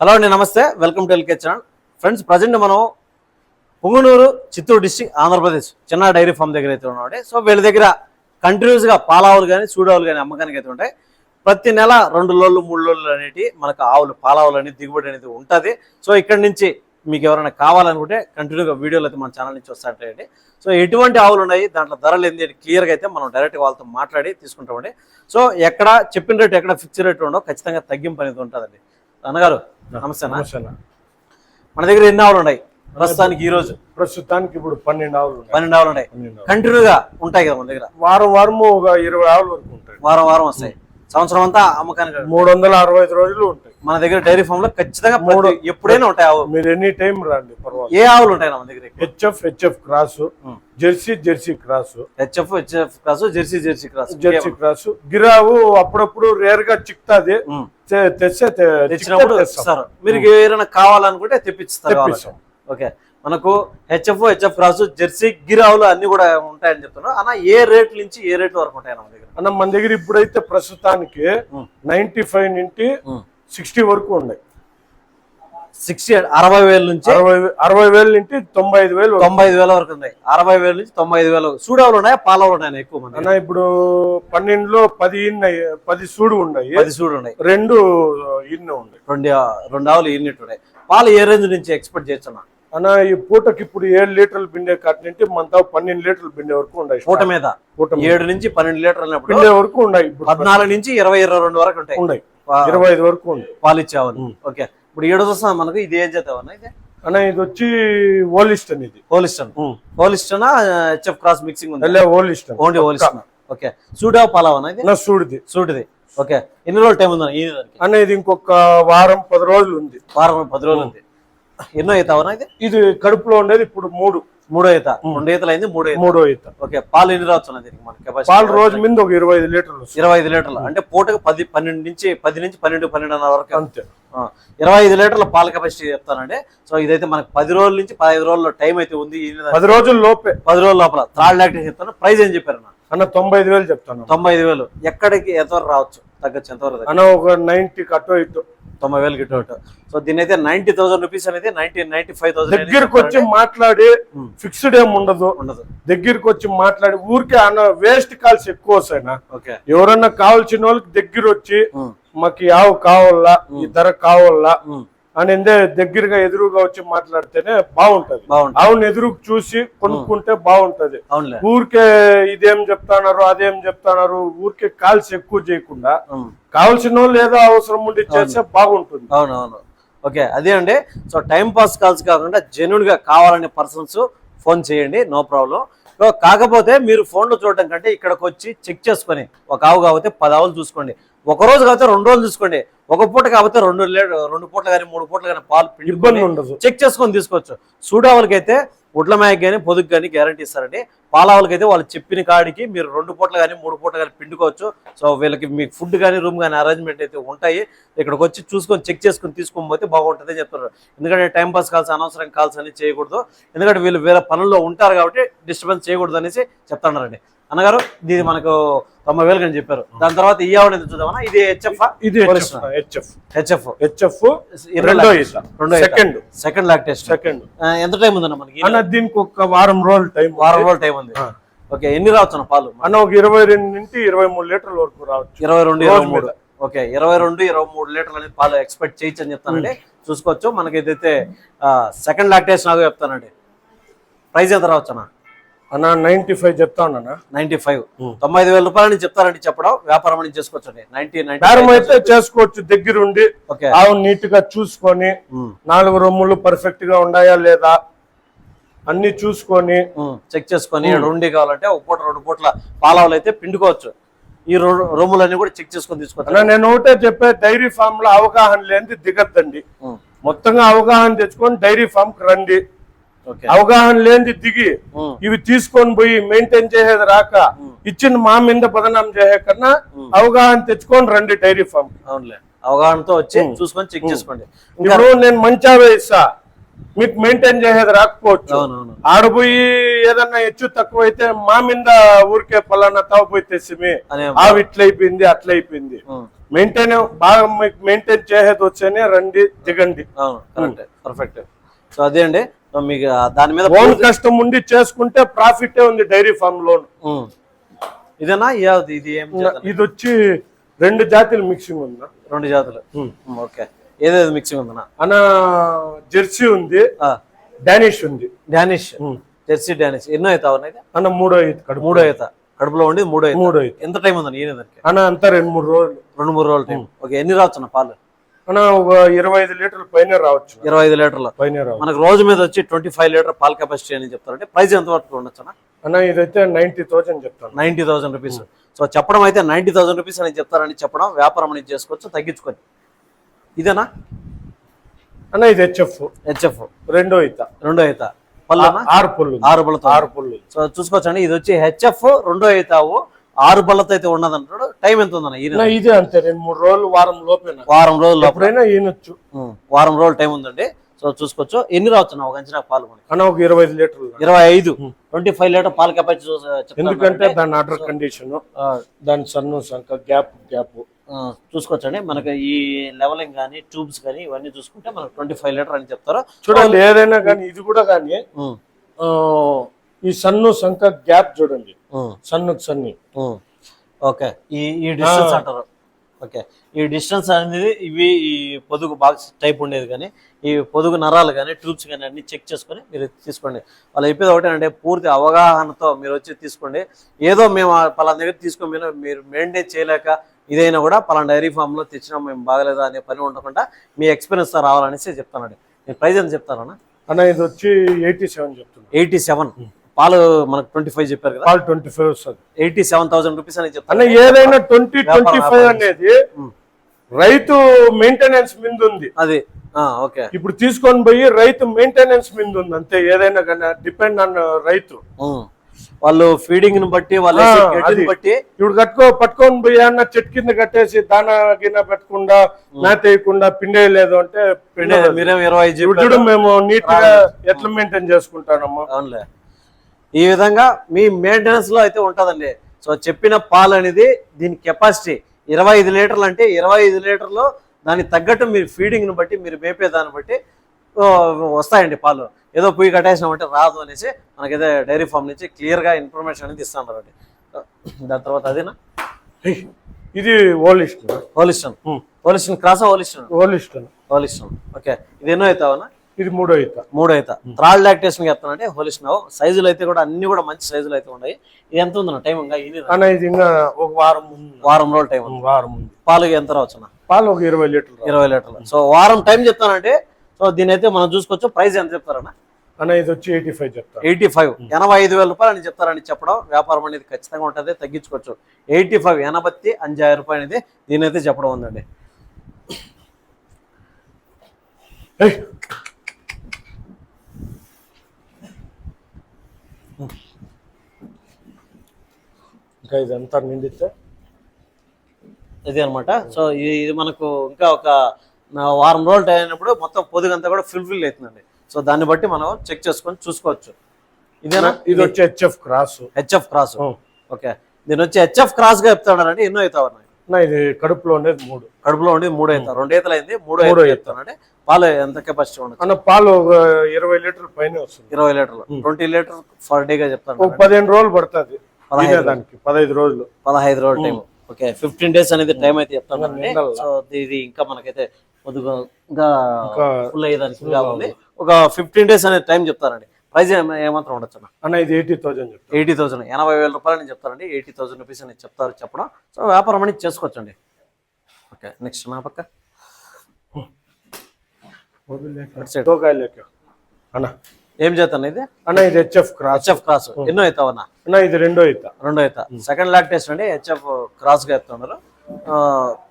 Hello అండి నమస్తే. Welcome to LK channel. Friends present మనం పుంగనూరు చిత్తూరు డిస్టిక్ ఆంధ్రప్రదేశ్ చిన్న డైరీ ఫామ్ దగ్గర అయితే ఉన్నామండి సో వీళ్ళ దగ్గర కంటిన్యూస్గా పాలావులు కానీ సూడావులు కానీ అమ్మకానికి అయితే ఉంటాయి. ప్రతి నెల రెండు లోళ్ళు మూడు లోళ్ళు అనేటి మనకు ఆవులు పాలావులు అనేది దిగుబడి అనేది ఉంటుంది. సో ఇక్కడ నుంచి మీకు ఎవరైనా కావాలనుకుంటే కంటిన్యూగా వీడియోలు అయితే మన ఛానల్ నుంచి వస్తాయండి సో ఎటువంటి ఆవులు ఉన్నాయి దాంట్లో ధరలు ఏంటి క్లియర్గా అయితే మనం డైరెక్ట్గా వాళ్ళతో మాట్లాడి తీసుకుంటామండి. సో ఎక్కడ చెప్పిన రేటు ఎక్కడ ఫిక్స్ రేట్ ఉండవు ఖచ్చితంగా తగ్గింపు అనేది ఉంటుందండి. అన్నగారు నమస్తే. మన దగ్గర ఎన్ని ఆవులు ఉన్నాయి? ప్రస్తుతానికి ఈ రోజు. ప్రస్తుతానికి ఇప్పుడు పన్నెండు ఆవులు పన్నెండు ఆవులు ఉన్నాయి. కంటిన్యూగా ఉంటాయి కదా మన దగ్గర? వారం వారము ఒక ఇరవై ఆవుల వరకు ఉంటాయి. వారం వారం వస్తాయి. సంవత్సరం అంతా అమ్మకానికి మూడు వందల అరవై ఐదు రోజులు ఉంటాయి. మన దగ్గర డైరీ ఫామ్లో ఖచ్చితంగా మూడు ఎప్పుడైనా ఉంటాయి ఆవు. మీరు ఎనీ టైం రండి పర్వాలేదు. ఏ ఆవులు ఉంటాయి మన దగ్గర HF HF cross Jersey Jersey cross. HF HF cross Jersey Jersey cross. Jersey cross. గిరావు అప్పుడప్పుడు రేర్గా చిక్తాది తెచ్చినప్పుడు మీరు ఏమైనా కావాలనుకుంటే తెప్పిస్తారు తెప్పిస్తాం. ఓకే. మనకు హెచ్ఎఫ్ హెచ్ఎఫ్ క్రాస్ జెర్సీ గిరావులు అన్ని కూడా ఉంటాయని చెప్తున్నారు. అన్న ఏ రేట్ నుంచి ఏ రేట్ వరకు ఉంటాయి మన దగ్గర? అన్న మన దగ్గర ఇప్పుడైతే ప్రస్తుతానికి. నైన్టీ ఫైవ్ నుండి. సిక్స్టీ వరకు ఉన్నాయి. సిక్స్టీ అరవై వేల నుంచి అరవై అరవై వేల నుండి తొంభై ఐదు వేలు. తొంభై ఐదు వేల వరకు ఉన్నాయి. అరవై వేల నుంచి తొంభై ఐదు వేల సూడావులు ఉన్నాయా? పాలవులు ఉన్నాయా ఎక్కువ మంది అన్న ఇప్పుడు పన్నెండులో పది ఇన్నాయి పది సూడు ఉన్నాయి. పది సూడు ఉన్నాయి. రెండు ఇన్ని ఉన్నాయి. రెండు రెండు ఆవులు యూనిట్ ఉన్నాయి. పాలు ఏ రేంజ్ నుంచి ఎక్స్పెక్ట్ చేయొచ్చు అన్న ఈ పూటకి ఇప్పుడు ఏడు లీటర్లు పిండే కట్టినంటే మనతో పన్నెండు లీటర్లు పిండే వరకు ఉన్నాయి. పూట మీద? పూట. ఏడు నుంచి పన్నెండు లీటర్లు పిండే వరకు ఉన్నాయి. పద్నాలుగు నుంచి ఇరవై ఇరవై రెండు వరకు ఉంటాయి. ఉన్నాయి. ఇరవై ఐదు వరకు ఉంది పాలు ఓకే. ఇప్పుడు ఏడు వస్తుంది మనకు ఇది ఏం చేద్దాం ఇది అన్న ఇది వచ్చి ఓలిస్టన్ ఇది. Holstein Holstein HF cross mixing ఉంది. Holstein only Holstein okay. సూడావు పాలవనా ఇది? సూడిది. సూటిది ఓకే. ఎన్ని రోజులు టైం ఉందా అన్న ఇది ఇంకొక వారం పది రోజులు ఉంది. వారం పది రోజులు ఉంది. ఎన్నో అవుతావనా ఇది? ఇది కడుపులో ఉండేది ఇప్పుడు మూడు. మూడో ఈత. రెండు ఈతలు అయింది మూడో మూడో ఈత. ఓకే పాలు ఎన్ని రావచ్చు దీనికి మన కెపాసిటీ పాలు రోజు మీద ఒక ఇరవై ఐదు లీటర్లు ఇరవై ఐదు లీటర్లు. అంటే పూటకు పది పన్నెండు నుంచి పది నుంచి పన్నెండు పన్నెండున్నర వరకు. అంతే. ఇరవై ఐదు లీటర్ల పాల కెపాసిటీ చెప్తానండి. సో ఇదైతే మనకు పది రోజుల నుంచి పదహైదు రోజుల టైం అయితే ఉంది. పది రోజుల లోపే. పది రోజుల లోపల. థర్డ్ లాక్టేషన్ చెప్తాను? ప్రైస్ ఏం చెప్పారు అన్న? తొంభై ఐదు వేలు చెప్తాను. తొంభై ఐదు వేలు. ఎక్కడికి ఎంతవరకు రావచ్చు? తగ్గచ్చు ఎంతవరకు? అన్న ఒక నైన్టీ కట్టో ఇటు. తొంభై వేలు గిట్టు సో దీని అయితే నైన్టీ థౌసండ్ రూపీస్ అనేది నైన్టీ నైన్టీ ఫైవ్ థౌసండ్ దగ్గరికి వచ్చి మాట్లాడి. ఫిక్స్డ్ ఏం ఉండదు. ఉండదు. దగ్గరికి వచ్చి మాట్లాడి ఊరికే అన్న వేస్ట్ కాల్స్ ఎక్కువ వస్తాయినా ఓకే. ఎవరన్నా కావాల్సిన వాళ్ళకి దగ్గర వచ్చి మాకు ఆవు కావాలా ఈ ధర కావాలా అని ఎందే దగ్గరగా ఎదురుగా వచ్చి మాట్లాడితేనే బాగుంటది. ఆవుని ఎదురు చూసి కొనుక్కుంటే బాగుంటది. ఊరికే ఇదేం చెప్తాన్నారు అదేం చెప్తాన్నారు ఊరికే కాల్స్ ఎక్కువ చేయకుండా. కావాల్సిన ఏదో అవసరం ఉండి చేస్తే బాగుంటుంది. అవును అవును ఓకే అదే అండి. సో టైం పాస్ కాల్స్ కాకుండా జెన్యున్గా కావాలనే పర్సన్స్ ఫోన్ చేయండి నో ప్రాబ్లం. సో కాకపోతే మీరు ఫోన్లో చూడటం కంటే ఇక్కడికి వచ్చి చెక్ చేసుకొని ఒక ఆవు కాకపోతే పది ఆవులు చూసుకోండి. ఒక రోజు కాకపోతే రెండు రోజులు చూసుకోండి. ఒక పూట కాకపోతే రెండు రెండు పూటలు కానీ మూడు పూటలు కానీ పాలు ఇబ్బంది పిండుకొని ఉండదు. చెక్ చేసుకొని తీసుకోవచ్చు. సూడావులకైతే ఒడ్ల మేక కానీ పొదుగు కానీ గ్యారంటీ ఇస్తారండి. పాలావులకైతే వాళ్ళు చెప్పిన కాడికి మీరు రెండు పూటలు కానీ మూడు పూటలు కానీ పిండుకోవచ్చు. సో వీళ్ళకి మీకు ఫుడ్ కానీ రూమ్ కానీ అరేంజ్మెంట్ అయితే ఉంటాయి. ఇక్కడికి వచ్చి చూసుకొని చెక్ చేసుకొని తీసుకొని పోతే బాగుంటుంది అని చెప్తున్నారు. ఎందుకంటే టైం పాస్ కాల్స్ అనవసరం కాల్స్ అని చేయకూడదు. ఎందుకంటే వీళ్ళు వేరే పనుల్లో ఉంటారు కాబట్టి డిస్టర్బెన్స్ చేయకూడదు అనేసి చెప్తున్నారండి. అన్నగారు ఇది మనకు తొంభై వేలు కానీ చెప్పారు. దాని తర్వాత ఈ ఆవిడ చూద్దామన్నా ఇది హెచ్ఎఫ్ ఇది హెచ్ఎఫ్ హెచ్ఎఫ్. హెచ్ఎఫ్. రెండో రెండో second. Second lock test. Second. ఎంత టైం ఉందన్న మనకి? అన్న దీనికి ఒక వారం రోజులు టైం వారం రోజులు టైం ఉంది. ఓకే ఎన్ని రావచ్చు అన్న పాలు? అన్న ఒక ఇరవై రెండు నుంచి ఇరవై మూడు లీటర్ల వరకు రావచ్చు. ఇరవై రెండు ఇరవై మూడు. ఓకే ఇరవై రెండు ఇరవై మూడు లీటర్లు అనేది పాలు ఎక్స్పెక్ట్ చేయొచ్చు అని చెప్తానండి చూసుకోవచ్చు. మనకి ఏదైతే సెకండ్ లాక్టేషన్ నాకు చెప్తానండి. ప్రైస్ ఎంత రావచ్చు అన్న అన్న నైన్టీ ఫైవ్ చెప్తాను అన్న నైన్టీ ఫైవ్. తొంభై ఐదు వేల రూపాయలు అని చెప్తారండి చెప్పడం. వ్యాపారం అని చేసుకోవచ్చు అండి నైన్టీ నైన్టీ అయితే చేసుకోవచ్చు. దగ్గరుండి ఓకే. ఆవు నీట్గా చూసుకొని నాలుగు రొమ్ములు పర్ఫెక్ట్గా ఉన్నాయా లేదా అన్ని చూసుకొని చెక్ చేసుకొని రెండు కావాలంటే ఒక పూట రెండు పూట్ల పాలవలు అయితే పిండుకోవచ్చు. ఈ రొమ్ములన్నీ కూడా చెక్ చేసుకొని తీసుకోవచ్చు. అన్న నేను ఒకటే చెప్పే డైరీ ఫామ్లో అవగాహన లేనిది దిగద్దండి. మొత్తంగా అవగాహన తెచ్చుకొని డైరీ ఫామ్ రండి. అవగాహన లేనిది దిగి ఇవి తీసుకొని పోయి మెయింటైన్ చేసేది రాక ఇచ్చిన మా మీద బదనాం చేసే కన్నా అవగాహన తెచ్చుకొని రండి డైరీ ఫామ్. అవునులే. అవగాహనతో వచ్చి చూసుకొని చెక్ చేసుకోండి. ఇప్పుడు నేను మంచావే ఇస్తా. మీకు మెయింటైన్ చేసేది రాకపోవచ్చు. ఆడపోయి ఏదన్నా హెచ్చు తక్కువ అయితే మా మీద ఊరికే పలానా తావు పోయి తెచ్చిమి. అనే ఆవి ఇట్లయిపోయింది అట్లయిపోయింది. మెయింటైన్ బాగా మీకు మెయింటైన్ చేసేది వచ్చేనే రండి దిగండి. పర్ఫెక్ట్ సో అదే అండి. మీకు దాని మీద ఓన్ కష్టం ఉండి చేసుకుంటే ప్రాఫిటే ఉంది డైరీ ఫామ్ లోన్. ఇదేనా? ఇది? ఇది వచ్చి రెండు జాతులు మిక్సింగ్ ఉందా? రెండు జాతులు. ఓకే. ఏదేది మిక్సింగ్ ఉందనా అన్న జెర్సీ ఉంది డానిష్ ఉంది. డానిష్. Jersey Danish. ఎన్నో అవుతా ఉన్నాయి అన్న మూడో కడుపు మూడో అవుత కడుపులో ఉండి మూడో అవుతా మూడో ఎంత టైం ఉందని ఈయన అన్న అంతా రెండు మూడు రోజులు. రెండు మూడు రోజుల టైం. ఓకే ఎన్ని రావచ్చు పాలు? ఒక ఇరవై ఐదు లీటర్ల పైన రావచ్చు. ఇరవై ఐదు లీటర్లు. పైన రావచ్చు. మనకు రోజు మీద వచ్చి ట్వంటీ ఫైవ్ లీటర్ పాల కెపాసిటీ అని చెప్తారంటే ప్రైస్ ఎంత వరకు ఉండొచ్చు అన్న? ఇదైతే నైన్టీ థౌసండ్ చెప్తాను. Ninety thousand rupees. సో చెప్పడం అయితే నైన్టీ థౌసండ్ రూపీస్ అని చెప్తారని చెప్పడం వ్యాపారం అనేది చేసుకోవచ్చు తగ్గించుకొని ఇదేనా? అన్న ఇది హెచ్ఎఫ్. హెచ్ఎఫ్. రెండో ఈత. రెండో ఈత. పళ్ళనా? ఆరు పుల్లు ఆరు బళ్ళతో ఆరు పుల్లు సో చూసుకోవచ్చండి ఇది వచ్చి హెచ్ఎఫ్ రెండో ఈతావు ఆరు బళ్ళతో అయితే ఉన్నదంటాడు టైం ఎంత ఉందన్న ఈయన? ఇదే అంతే రెండు మూడు రోజులు వారం లోపేనా వారం రోజులు లోపల. ఎప్పుడైనా ఈనొచ్చు ఉం, వారం రోజులు టైం ఉందండి. సో చూసుకోవచ్చు. ఎన్ని రావచ్చు ఒక అంచనా పాలు అన్న ఒక ఇరవై ఐదు లీటర్లు. ఇరవై ఐదు. ట్వంటీ ఫైవ్ లీటర్ పాల కెపాసిటీ ఎందుకంటే దాని ఆర్డర్ కండిషన్ దాని సన్ను సంక గ్యాప్ గ్యాప్ చూసుకోవచ్చండి. మనకి ఈ లెవెలింగ్ కానీ ట్యూబ్స్ కానీ ఇవన్నీ చూసుకుంటే మనకు ట్వంటీ ఫైవ్ లీటర్ అని చెప్తారు. చూడండి ఏదైనా కానీ ఇది కూడా కానీ ఈ సన్ను సంక గ్యాప్ చూడండి. సన్ను. సన్ని. ఓకే. ఈ ఈ డిస్టెన్స్ అంటారు. ఓకే. ఈ డిస్టెన్స్ అనేది ఇవి ఈ పొదుగు బాక్స్ టైప్ ఉండేది కానీ ఈ పొదుగు నరాలు కానీ ట్యూబ్స్ కానీ అన్ని చెక్ చేసుకొని మీరు తీసుకోండి. వాళ్ళు చెప్పేది ఒకటేనంటే పూర్తి అవగాహనతో మీరు వచ్చి తీసుకోండి. ఏదో మేము పలానా దగ్గర తీసుకొని మీరు మెయింటైన్ చేయలేక ఇదైనా కూడా పలానా డైరీ ఫామ్లో తెచ్చినా మేము బాగలేదా అనే పని ఉండకుండా మీ ఎక్స్పీరియన్స్తో రావాలనేసి చెప్తానండి. మీరు ప్రైస్ ఎంత చెప్తారన్నా అన్న ఇది వచ్చి ఎయిటీ సెవెన్ చెప్తున్నా. Eighty seven. పాలు మనకు ట్వంటీ ఫైవ్ చెప్పారు కదా? కాల్ ట్వంటీ ఫైవ్ వస్తుంది. ఎయిటీ సెవెన్ థౌసండ్ రూపీస్ అని చెప్తాను ఏదైనా ట్వంటీ ట్వంటీ ఫైవ్. అనేది. రైతు మెయింటెనెన్స్ మీద ఉంది. అది. ఓకే. ఇప్పుడు తీసుకొని పోయి రైతు మెయింటెనెన్స్ మీద ఉంది అంతే. ఏదైనా కానీ డిపెండ్ ఆన్ రైతు. వాళ్ళు ఫీడింగ్ని బట్టి వాళ్ళు. బట్టి. ఇప్పుడు కట్టుకో పట్టుకొని పోయి అన్న చెట్టు కింద కట్టేసి దానా గిన్న పెట్టకుండా మేత వేయకుండా పిండేయలేదు అంటే పిండే ఇరవై మేము నీట్గా ఎట్లా మెయింటైన్ చేసుకుంటానమ్మా? అవునులే. ఈ విధంగా మీ మెయింటెనెన్స్లో అయితే ఉంటదండి. సో చెప్పిన పాలు అనేది దీని కెపాసిటీ ఇరవై ఐదు లీటర్లు అంటే ఇరవై ఐదు లీటర్లు దానికి తగ్గట్టు మీరు ఫీడింగ్ని బట్టి మీరు మేపే దాన్ని బట్టి వస్తాయండి పాలు. ఏదో పొయ్యి కట్టేసినామంటే రాదు అనేసి మనకైతే డైరీ ఫామ్ నుంచి క్లియర్గా ఇన్ఫర్మేషన్ అనేది ఇస్తానండి దాని తర్వాత అదేనా? ఇది Holstein Holstein Holstein cross Holstein Holstein Holstein okay ఇది ఎన్నో అవుతావనా? ఇది మూడో ఈత. మూడు అవుతా థర్డ్ లాక్టేషన్ చెప్తానంటే హోలిస్టన్ సైజులు అయితే కూడా అన్ని కూడా మంచి సైజులు అయితే ఉన్నాయి. ఇది ఎంత ఉందన్న టైం ఇంకా? ఇది అన్న ఇది ఇంకా ఒక వారం ముందు. వారం రోజుల టైం. ఉంది వారం ఉంది పాలు ఎంత రావచ్చు పాలు ఒక ఇరవై లీటర్లు ఇరవై లీటర్లు. సో వారం టైం చెప్తానంటే సో దీని అయితే మనం చూసుకోవచ్చు. ప్రైస్ ఎంత చెప్తారన్న? అన్న ఇది వచ్చి ఎయిటీ ఫైవ్ చెప్తాను ఎయిటీ ఫైవ్. ఎనభై ఐదు వేల రూపాయలు అని చెప్తారని చెప్పడం వ్యాపారం అనేది ఖచ్చితంగా ఉంటుంది. తగ్గించుకోవచ్చు. ఎయిటీ ఫైవ్ ఎనభై అంజాయి రూపాయలు అనేది దీని అయితే చెప్పడం ఉందండి. ఇంకా ఇదంతా నిండితే? ఇది అనమాట. సో ఇది మనకు ఇంకా ఒక వారం రోజులు అయినప్పుడు మొత్తం పొదుగంతా కూడా ఫుల్ఫిల్ అవుతుందండి. సో దాన్ని బట్టి మనం చెక్ చేసుకొని చూసుకోవచ్చు. ఇదేనా? ఇది వచ్చి HF cross. HF cross. Okay. దీని వచ్చి హెచ్ఎఫ్ క్రాస్గా చెప్తాడంటే ఎన్నో అవుతావు ఇది కడుపులో ఉండేది మూడు. కడుపులో ఉండి మూడు అవుతావు రెండు ఈతలు అయింది మూడు మూడో. చెప్తానంటే పాలు ఎంత కెపాసిటీ ఉండదు అన్న పాలు ఒక ఇరవై లీటర్ పైన వస్తుంది. ఇరవై లీటర్లు. ట్వంటీ లీటర్ ఫర్ డే గా చెప్తాను పదిహేను రోజులు పడుతుంది పదహైదు దానికి పదహైదు రోజులు. పదహైదు రోజుల టైం ఓకే ఫిఫ్టీన్ డేస్ అనేది టైం అయితే చెప్తాను. సో ఇది ఇంకా మనకైతే కొద్దిగా ఫుల్ అయ్యేదానికి ఇంకా ఉంది. ఒక ఫిఫ్టీన్ డేస్ అనేది టైం చెప్తారండి ప్రైస్ ఏమాత్రం ఉండొచ్చు అన్న? ఇది ఎయిటీ చెప్తాను. ఎయిటీ థౌసండ్ ఎనభై వేల రూపాయలు అని చెప్తారండి ఎయిటీ థౌసండ్ రూపీస్ అని చెప్తారు చెప్పడం. సో వ్యాపారం అనేది చేసుకోవచ్చండి. ఓకే నెక్స్ట్ నా పక్క అన్న. ఏం చేస్తాను ఇది? అన్న ఇది హెచ్ఎఫ్ క్రాస్ హెచ్ఎఫ్ క్రాస్ ఎన్నో అవుతావన్నా అన్న ఇది రెండో ఈత. రెండో అవుతా సెకండ్ లాక్టేషన్ అండి హెచ్ఎఫ్ క్రాస్గా చెప్తున్నారు ఆ,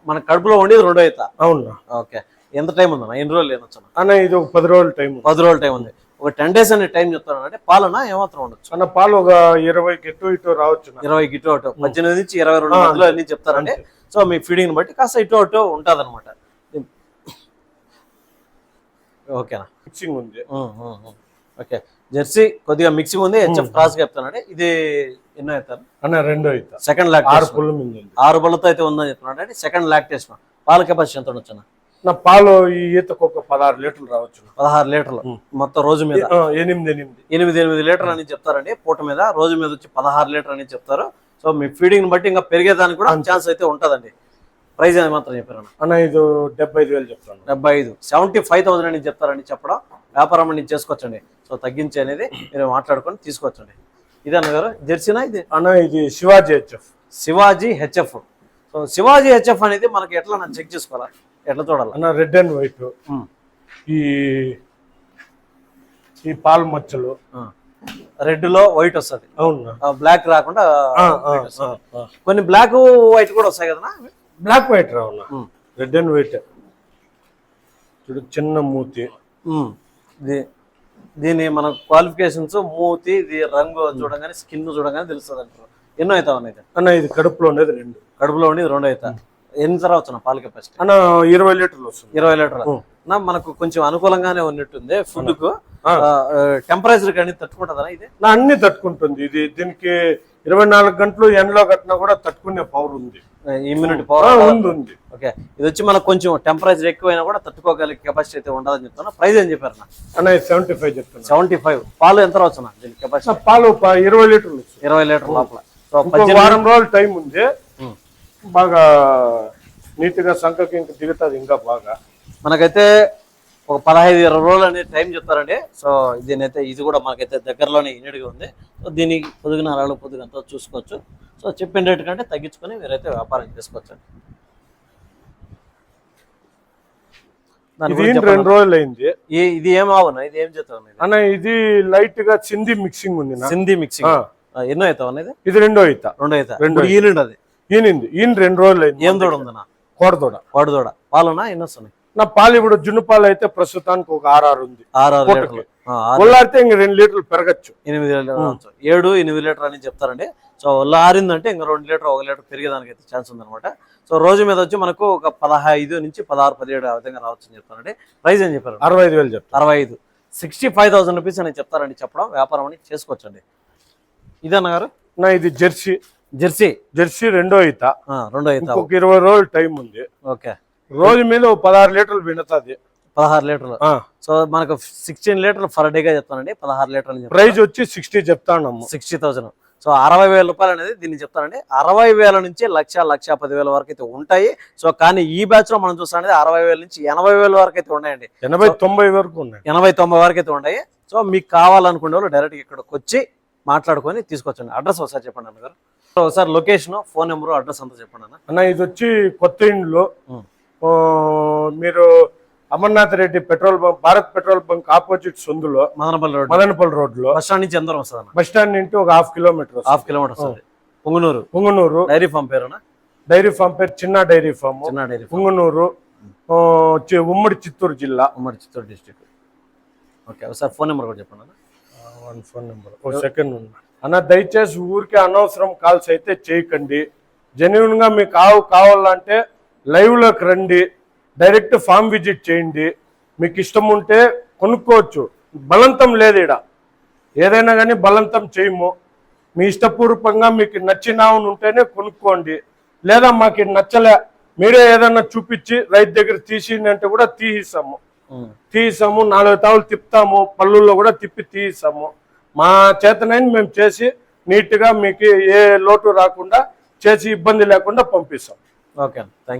మన కడుపులో ఉండేది రెండో అవుతా అవునా ఓకే ఎంత టైం ఉందన్న? ఎన్ని రోజులు ఏమొచ్చు అన్న? ఇది ఒక పది రోజుల టైం పది రోజుల టైం ఉంది. ఒక టెన్ డేస్ అనే టైం చెప్తాను అంటే పాలన ఏమాత్రం ఉండొచ్చు? అన్న పాలు ఒక ఇరవై ఇటు ఇటు రావచ్చు అన్న. ఇరవై ఇటు అటు. పద్దెనిమిది నుంచి ఇరవై రెండు మధ్యలో అన్ని చెప్తారండి సో మీ ఫీడింగ్ బట్టి కాస్త ఇటు అటు ఉంటుంది అనమాట ఓకేనా? మిక్సింగ్ ఉంది. ఓకే. జెర్సీ కొద్దిగా మిక్సింగ్ ఉంది. హెచ్ఎఫ్ క్రాస్ చెప్తానండి ఇది ఎన్నో అవుతారు అన్న రెండో ఈత. సెకండ్ ఆరు లాక్టేషన్ పుల్ల ఆరు బళ్ళతో అయితే ఉందని చెప్తున్నాడు. అంటే సెకండ్ లాక్టేషన్ పాల కెపాసిటీ ఎంత ఉండొచ్చు నా పాలు ఈ ఈతకు ఒక పదహారు లీటర్లు రావచ్చు. పదహారు లీటర్లు. మొత్తం రోజు మీద? ఎనిమిది ఎనిమిది. ఎనిమిది ఎనిమిది లీటర్లు అని చెప్తారండి. పూట మీద రోజు మీద వచ్చి పదహారు లీటర్ అని చెప్తారు. సో మీ ఫీడింగ్ బట్టి ఇంకా పెరిగేదానికి కూడా ఛాన్స్ అయితే ఉంటుందండి. ప్రైస్ అది మాత్రం చెప్పారు అన్న ఇది డెబ్బై ఐదు వేలు చెప్తాను. డెబ్బై ఐదు. సెవెంటీ ఫైవ్ థౌసండ్ అని చెప్తారండి చెప్పడం. వ్యాపారం అని చేసుకోవచ్చండి. సో తగ్గించి అనేది మీరు మాట్లాడుకొని తీసుకోవచ్చండి. ఇదే అన్నగారు జెర్సీనా ఇది? అన్న ఇది Shivaji HF. Shivaji HF. So Shivaji HF అనేది మనకి ఎట్లా నన్ను చెక్ చేసుకోవాలా? ఎట్లా చూడాలి? అన్న రెడ్ అండ్ వైట్. ఈ ఈ పాలు మచ్చలు రెడ్లో వైట్ వస్తుంది. అవునా? బ్లాక్ రాకుండా. కొన్ని బ్లాక్ వైట్ కూడా వస్తాయి కదా బ్లాక్ వైట్ రావునా ఉమ్. Red and white. చూడు చిన్న మూతి. దీని మన క్వాలిఫికేషన్స్ మూతి ఇది రంగు చూడగానే స్కిన్ చూడగానే తెలుస్తుంది అంటారు ఎన్నో అవుతావు అనేది అన్న ఇది కడుపులో ఉండేది రెండు. కడుపులో ఉండి రెండు అవుతా ఎన్ని తర్వాత వచ్చిన పాల కెపాసిటీ అన్న ఇరవై లీటర్లు వస్తుంది. ఇరవై లీటర్ల. మనకు కొంచెం అనుకూలంగానే ఉన్నట్టుంది ఫుడ్కు ఆ. టెంపరేచర్ కానీ తట్టుకుంటుందా ఇది? నా అన్ని తట్టుకుంటుంది. ఇది దీనికి ఇరవై నాలుగు గంటలు ఎండలో కట్టినా కూడా తట్టుకునే పవర్ ఉంది. ఇమ్యూనిటీ పవర్ ఉంది? ఉంది ఓకే. ఇది వచ్చి మనకు కొంచెం టెంపరేచర్ ఎక్కువైనా కూడా తట్టుకోగలిగే కెపాసిటీ అయితే ఉండదని చెప్తాను ప్రైస్ ఏం చెప్పారు అన్న? సెవెంటీ ఫైవ్ చెప్తున్నా. సెవెంటీ ఫైవ్ పాలు ఎంత రావచ్చు దీని కెపాసిటీ పాలు ఇరవై లీటర్లు. ఇరవై లీటర్ లోపల. వారం రోజులు టైం ఉంది. బాగా నీట్గా సంఖకి ఇంక దిగుతుంది ఇంకా బాగా. మనకైతే ఒక పదహైదు ఇరవై రోజులు అనేది టైం చెప్తారండి. సో దీనైతే ఇది కూడా మనకైతే దగ్గరలోనే ఇన్నిడిగా ఉంది. సో దీనికి పొదుగు నరాలు పొదుగు అంతా చూసుకోవచ్చు. సో చెప్పిన రేటు కంటే తగ్గించుకొని మీరైతే వ్యాపారం చేసుకోవచ్చు రెండు. రోజులు అయింది? ఇది ఏం ఆవునా ఇది ఏం చేస్తాం ఇది? అన్న ఇది లైట్గా చింది మిక్సింగ్ ఉంది. సింధీ మిక్సింగ్. ఎన్నో అవుతాం అనేది ఇది? రెండో ఈత. రెండో అవుతా రెండో ఈనుండి అది. ఈనింది. ఈయన రెండు రోజులు అయింది. ఏం దూడ ఉందన్నా? కోడదోడ. వాడు దూడ పాలునా ఎన్ని వస్తున్నాయి? నా పాలు ఇప్పుడు జున్ను పాలు అయితే ప్రస్తుతానికి ఒక ఆరు ఉంది. ఉల్లాడితే ఇంక రెండు లీటర్లు పెరగచ్చు. ఎనిమిది లీటర్. ఏడు ఎనిమిది లీటర్ అని చెప్తారండి. సో ఒళ్ళు ఆరిందంటే ఇంకా రెండు లీటర్ ఒక లీటర్ పెరిగేదానికి అయితే ఛాన్స్ ఉందన్నమాట. సో రోజు మీద వచ్చి మనకు ఒక పదహైదు నుంచి పదహారు పదిహేడు ఆ విధంగా రావచ్చు అని చెప్తారండి. ప్రైస్ ఏం చెప్పారు? అరవై ఐదు వేలు చెప్తా అరవై ఐదు సిక్స్టీ ఫైవ్ థౌసండ్ రూపీస్ అని చెప్తారండి. చెప్పడం వ్యాపారం అని చేసుకోవచ్చండి. ఇదన్న గారు? నా ఇది జెర్సీ. జెర్సీ. జెర్సీ రెండో ఈత. రెండో అవుతావు ఇంకొక ఇరవై రోజులు టైం ఉంది. ఓకే. రోజు మీద పదహారు లీటర్లు వినతుంది పదహారు లీటర్లు. సో మనకు సిక్స్టీన్ లీటర్లు ఫర్ డేగా చెప్తానండి. పదహారు లీటర్లు ప్రైజ్ వచ్చి సిక్స్టీ చెప్తానమ్మ. సిక్స్టీ థౌసండ్ సో అరవై వేల రూపాయలు అనేది దీన్ని చెప్తానండి. అరవై వేల నుంచి లక్ష లక్ష పదివేల వరకు అయితే ఉంటాయి. సో కానీ ఈ బ్యాచ్లో మనం చూస్తానంటే అరవై వేల నుంచి ఎనభై వేల వరకు అయితే ఉన్నాయండి. ఎనభై తొంభై వరకు ఉన్నాయి. ఎనభై తొంభై వరకు అయితే ఉన్నాయి సో మీకు కావాలనుకునే వాళ్ళు డైరెక్ట్ ఇక్కడికి వచ్చి మాట్లాడుకొని తీసుకొచ్చండి. అడ్రస్ ఒకసారి చెప్పండి అన్న గారు. సో ఒకసారి లొకేషన్ ఫోన్ నెంబర్ అడ్రస్ అంతా చెప్పండి అన్న. ఇది వచ్చి కొత్త ఇండ్లు. మీరు Amarnath Reddy petrol bunk Bharat petrol bunk opposite సందులో మదనపల్లి రోడ్ మదనపల్లి రోడ్లో బస్ స్టాండ్ నుంచి ఎంత దూరం వస్తుంది బస్ స్టాండ్ నుండి ఒక హాఫ్ కిలోమీటర్. హాఫ్ కిలోమీటర్ వస్తుంది. పుంగనూరు. పుంగనూరు. డైరీ ఫామ్ పేరునా? డైరీ ఫామ్ పేరు చిన్న డైరీ ఫామ్. చిన్న డైరీ పుంగనూరు. ఉమ్మడి చిత్తూరు జిల్లా. ఉమ్మడి చిత్తూరు డిస్టిక్ ఓకే ఒకసారి ఫోన్ నెంబర్ కూడా చెప్పండి వన్ ఫోన్ నెంబర్. ఒక సెకండ్ అన్న దయచేసి ఊరికే అనవసరం కాల్స్ అయితే చేయకండి. జెన్యున్గా మీకు ఆవు కావాలంటే లైవ్లోకి రండి డైరెక్ట్ ఫామ్ విజిట్ చేయండి. మీకు ఇష్టం ఉంటే కొనుక్కోవచ్చు. బలంతం లేదు ఈడ. ఏదైనా కానీ బలంతం చేయము. మీ ఇష్టపూర్వకంగా మీకు నచ్చిన ఉంటేనే కొనుక్కోండి. లేదా మాకు నచ్చలే మీరే ఏదైనా చూపించి రైతు దగ్గర తీసి అంటే కూడా ఉమ్. తీసాము నాలుగు తావులు తిప్పుతాము పళ్ళుల్లో కూడా తిప్పి తీసాము మా చేతనైన మేము చేసి నీట్గా మీకు ఏ లోటు రాకుండా చేసి ఇబ్బంది లేకుండా పంపిస్తాం. Okay thank